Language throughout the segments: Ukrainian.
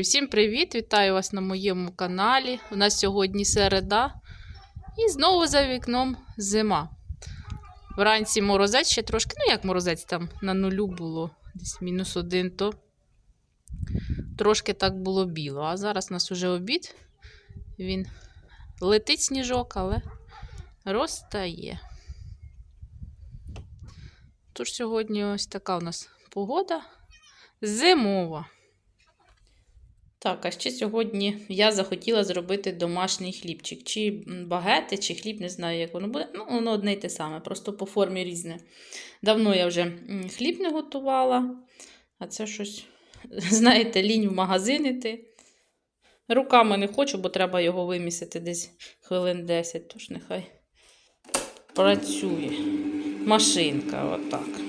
Всім привіт! Вітаю вас на моєму каналі. У нас сьогодні середа. І знову за вікном зима. Вранці морозець ще трошки, ну як морозець там на нулю було, десь мінус один, то трошки так було біло. А зараз у нас уже обід. Він летить сніжок, але розтає. Тож сьогодні ось така у нас погода зимова. Так, а ще сьогодні я захотіла зробити домашній хлібчик. Чи багети, чи хліб, не знаю, як воно буде. Ну, воно одне й те саме, просто по формі різне. Давно я вже хліб не готувала, а це щось, знаєте, лінь в магазин іти. Руками не хочу, бо треба його вимісити десь хвилин 10, тож нехай працює. Машинка, отак.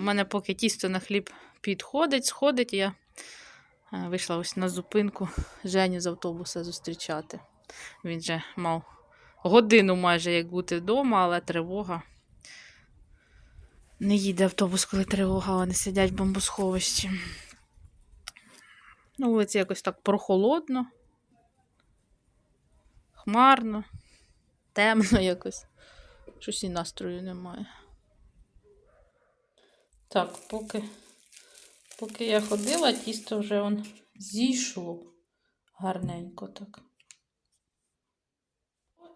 У мене поки тісто на хліб підходить, сходить, я е, вийшла ось на зупинку Женю з автобуса зустрічати. Він же мав годину майже як бути вдома, але тривога. Не їде автобус, коли тривога, вони сидять в бомбосховищі. На вулиці якось так прохолодно, хмарно, темно якось. Щось і настрою немає. Так, поки, поки я ходила, тісто вже он зійшло гарненько так.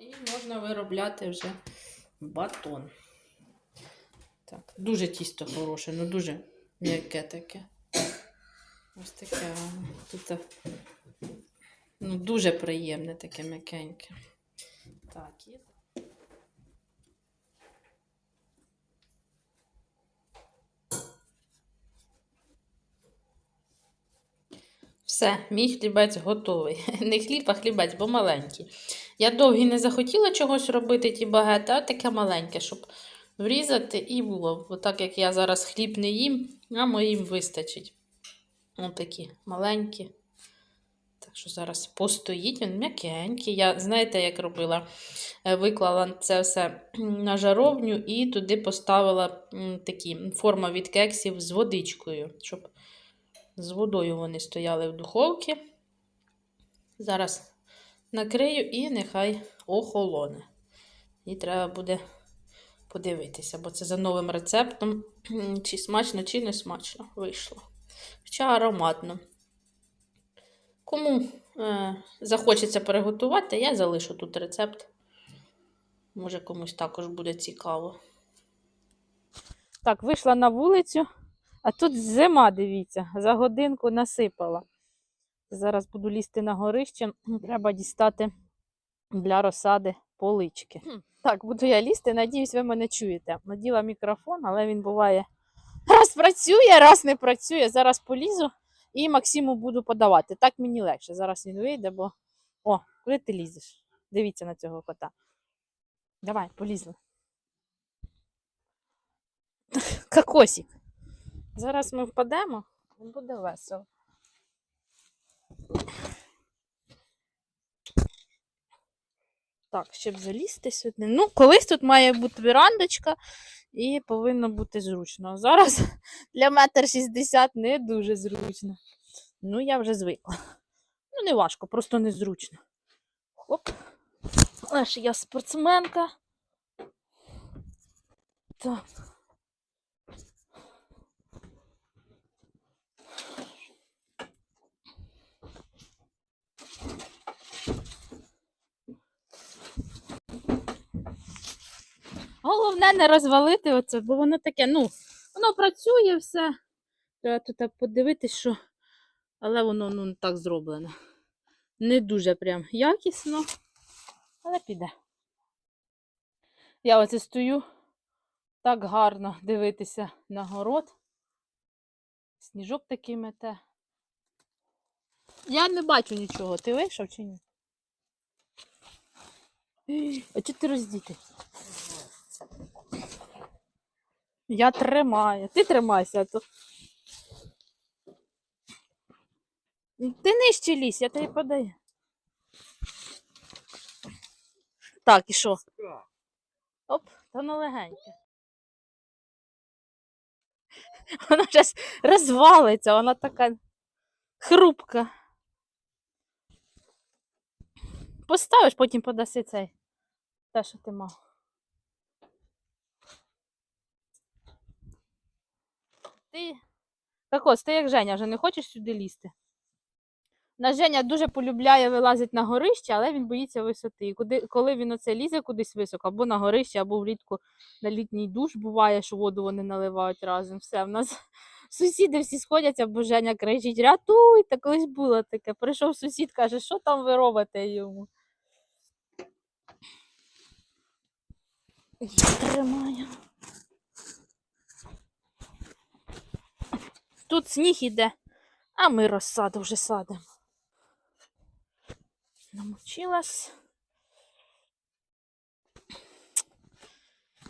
І можна виробляти вже батон. Так, дуже тісто хороше, ну дуже м'яке таке. Ось таке. Тут ну, дуже приємне таке м'якеньке. Так, і Все, мій хлібець готовий. Не хліб, а хлібець, бо маленький. Я довгі не захотіла чогось робити, ті багети, а таке маленьке, щоб врізати і було. Бо так як я зараз хліб не їм, а моїм вистачить. Отакі маленькі. Так що зараз постоїть, він м'якенький. Я, знаєте, як робила? Е, Виклала це все на жаровню і туди поставила такі форма від кексів з водичкою, щоб з водою вони стояли в духовці. Зараз накрию і нехай охолоне. І треба буде подивитися, бо це за новим рецептом, чи смачно, чи не смачно вийшло. Хоча ароматно. Кому е, захочеться переготувати, я залишу тут рецепт. Може, комусь також буде цікаво. Так, вийшла на вулицю. А тут зима, дивіться, за годинку насипала. Зараз буду лізти на горище, треба дістати для розсади полички. Так, буду я лізти, надіюсь, ви мене чуєте. Наділа мікрофон, але він буває раз працює, раз не працює. Зараз полізу і Максиму буду подавати. Так мені легше. Зараз він вийде, бо. О, куди ти лізеш? Дивіться на цього кота. Давай, полізли. Кокосик. Зараз ми впадемо, буде весело. Так, щоб залізти сюди. Ну, колись тут має бути верандочка і повинно бути зручно. Зараз для метр шістдесят не дуже зручно. Ну, я вже звикла. Ну, не важко, просто незручно. Хоп. Але ж я спортсменка. Так. Головне не розвалити оце, бо воно таке, ну, воно працює все. Треба тут подивитись, що. Але воно ну, так зроблено. Не дуже прям якісно, але піде. Я оце стою так гарно дивитися на город. Сніжок такий мете. Я не бачу нічого. Ти вийшов чи ні? А чого ти роздіти? Я тримаю. Ти тримайся, то. Ти нижче лізь, я тобі подаю. Так, і що? Оп, та ну легеньке. Вона зараз розвалиться, вона така хрупка. Поставиш, потім подаси цей. Те, що ти мав. Ти. Кокос, ти як Женя, вже не хочеш сюди лізти? Наш Женя дуже полюбляє вилазити на горище, але він боїться висоти. І куди, коли він оце лізе кудись високо, або на горище, або влітку на літній душ буває, що воду вони наливають разом. Все, в нас сусіди всі сходяться, бо Женя кричить: рятуйте, колись було таке. Прийшов сусід, каже, що там ви робите йому? Тримаю. Тут сніг іде, а ми розсаду вже садимо. Намочилась.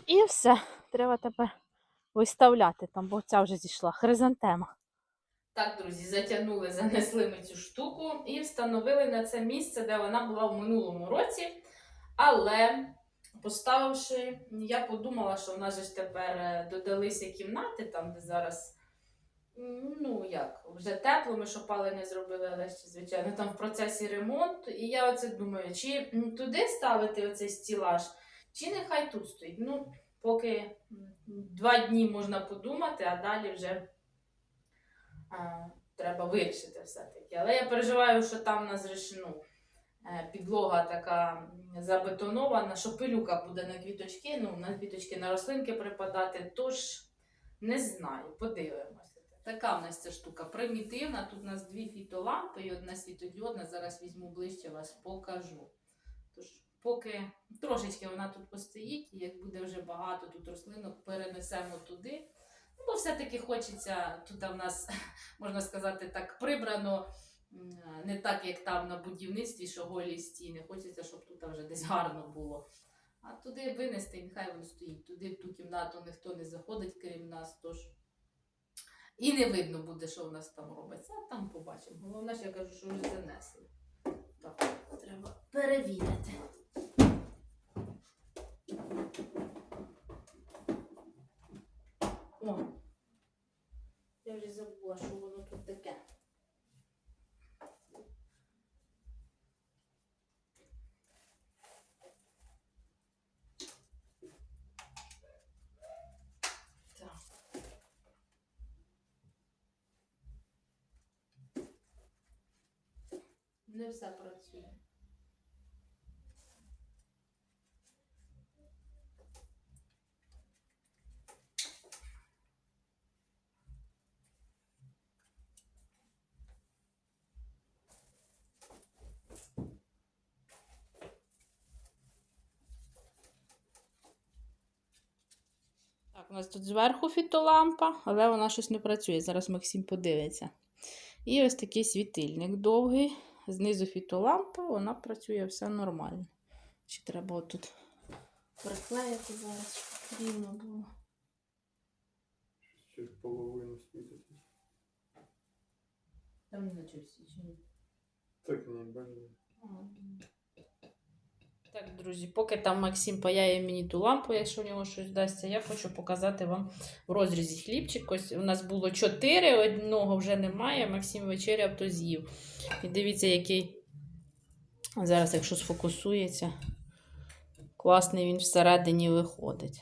І все. Треба тепер виставляти там, бо ця вже зійшла. Хризантема. Так, друзі, затягнули, занесли ми цю штуку і встановили на це місце, де вона була в минулому році. Але поставивши, я подумала, що в нас ж тепер е, додалися кімнати, там, де зараз. Ну, як, вже тепло, ми ж опалення зробили, але ще, звичайно, там в процесі ремонту. І я оце думаю, чи туди ставити оцей стілаж, чи нехай тут стоїть. Ну, поки два дні можна подумати, а далі вже а, треба вирішити все-таки. Але я переживаю, що там у нас же ж, ну, е, підлога така забетонована, що пилюка буде на квіточки, ну, на квіточки на рослинки припадати, тож не знаю, подивимося. Така в нас ця штука примітивна. Тут у нас дві фітолампи і одна світодіодна. Зараз візьму ближче вас покажу. Тож, поки трошечки вона тут постоїть, і як буде вже багато тут рослинок, перенесемо туди. Ну, бо все-таки хочеться, тут в нас, можна сказати, так прибрано, не так, як там на будівництві, що голі стіни. Хочеться, щоб тут вже десь гарно було. А туди винести, нехай воно стоїть. Туди в ту кімнату ніхто не заходить, крім нас. Тож і не видно буде, що в нас там робиться. А там побачимо. Головне, що я кажу, що вже занесли. Так, треба перевірити. О, я вже забула, що воно тут таке. Не все працює. Так, у нас тут зверху фітолампа, але вона щось не працює. Зараз Максим подивиться. І ось такий світильник довгий. Знизу фітолампа, вона працює все нормально. Чи треба отут приклеїти зараз, щоб рівно було. Через половину світить. Там не начався чи ні? Так не бажано. Так, друзі, поки там Максим паяє мені ту лампу, якщо в нього щось вдасться, я хочу показати вам в розрізі хлібчик. Ось у нас було 4, одного вже немає. Максим вечеряв, то з'їв. І дивіться, який зараз, якщо сфокусується, класний він всередині виходить.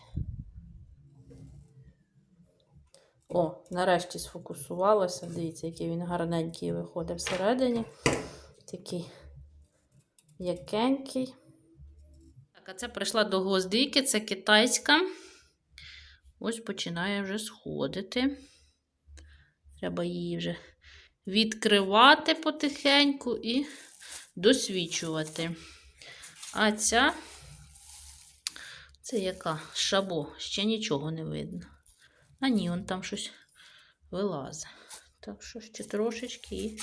О, нарешті сфокусувалося. Дивіться, який він гарненький виходить всередині. Такий м'якенький. Так, а це прийшла до гвоздики, це китайська. Ось починає вже сходити. Треба її вже відкривати потихеньку і досвічувати. А ця, це яка? Шабо, ще нічого не видно. А ні, он там щось вилазить. Так що ще трошечки і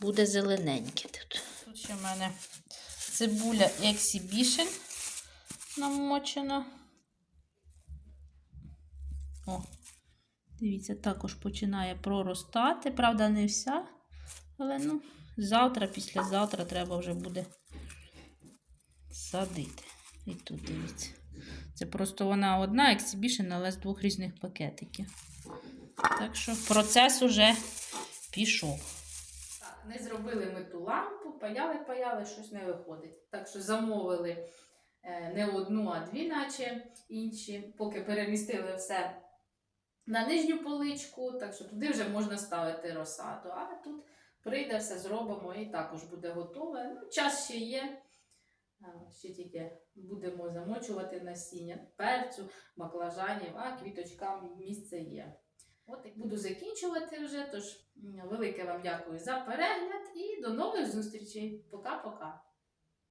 буде зелененьке тут. Тут ще в мене цибуля Exhibition намочена. О, дивіться, також починає проростати. Правда, не вся. Але ну, завтра, післязавтра треба вже буде садити. І тут дивіться. Це просто вона одна Exhibition, але з двох різних пакетиків. Так що процес уже пішов. Так, не зробили ми ту лампу, паяли, паяли, щось не виходить. Так що замовили е, не одну, а дві, наче інші, поки перемістили все на нижню поличку, так що туди вже можна ставити розсаду. А тут прийде все зробимо і також буде готове. Ну, час ще є. Ще тільки будемо замочувати насіння перцю, баклажанів, а квіточкам місце є. От і буду закінчувати вже. Тож велике вам дякую за перегляд і до нових зустрічей. Пока-пока.